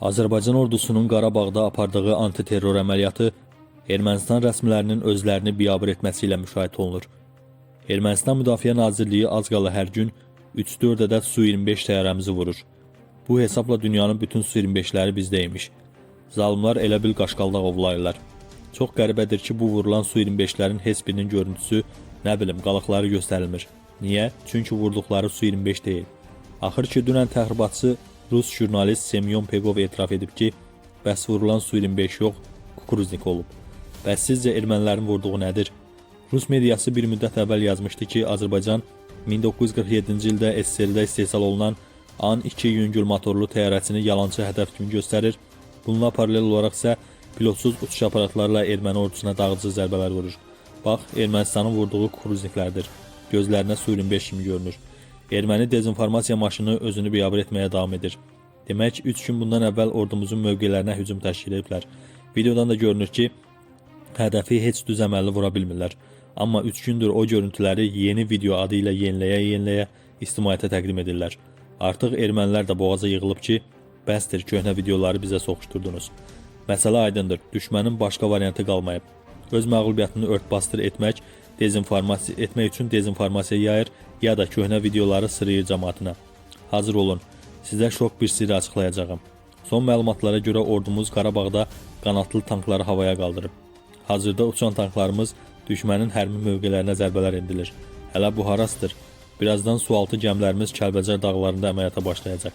Azərbaycan ordusunun Qarabağda apardığı antiterror əməliyyatı Ermənistan rəsmilərinin özlərini biabır etməsi ilə müşahidə olunur. Ermənistan Müdafiə Nazirliyi az qala hər gün 3-4 ədəd Su-25 təyyarəmizi vurur. Bu hesabla dünyanın bütün Su-25'ləri bizdəymiş. Zalimlar elə bil qaşqaldaq ovlayırlar. Çox qəribədir ki, bu vurulan Su-25'lərin heç birinin görüntüsü, nə bilim, qalıqları göstərilmir. Niyə? Çünki vurduqları Su-25 deyil. Axır ki, dünən təxribatçı Rus jurnalist Semyon Pegov etiraf edib ki, bəs vurulan Su-25 yox, Kukuruznik olub. Bəs sizcə ermənilərin vurduğu nədir? Rus mediası bir müddət əvvəl yazmışdı ki, Azərbaycan 1947-ci ildə SSR-də istehsal olunan An-2 yüngül motorlu təyyarəsini yalançı hədəf kimi göstərir. Bununla paralel olaraq isə pilotsuz uçuş aparatlarla erməni ordusuna dağıdıcı zərbələr vurur. Bax, Ermənistanın vurduğu kruzniklərdir. Gözlərinə Su-25 kimi görünür. Erməni dezinformasiya maşını özünü biabır etməyə davam edir. Demək, 3 gün bundan əvvəl ordumuzun mövqelərinə hücum təşkil ediblər. Videodan da görünür ki, hədəfi heç düz əməlli vura bilmirlər. Amma 3 gündür o görüntüləri yeni video adı ilə yeniləyə-yeniləyə ictimaiyyətə təqdim edirlər. Artıq ermənilər də boğaza yığılıb ki, bəsdir köhnə videoları bizə soxuşdurdunuz. Məsələ aydındır. Düşmənin başqa variantı qalmayıb. Öz məğlubiyyətini örtbasdır etmək, dezinformasiya etmək üçün dezinformasiya yayır ya da köhnə videoları sırayır cəmaatına. Hazır olun. Sizə şok bir sirri açıqlayacağam. Son məlumatlara görə ordumuz Qarabağda qanatlı tankları havaya qaldırıb. Hazırda uçan tanklarımız düşmənin hərbi mövqelərinə zərbələr endirir. Hələ bu harasdır. Birazdan sualtı gəmilərimiz Kəlbəcər dağlarında əməliyyata başlayacaq.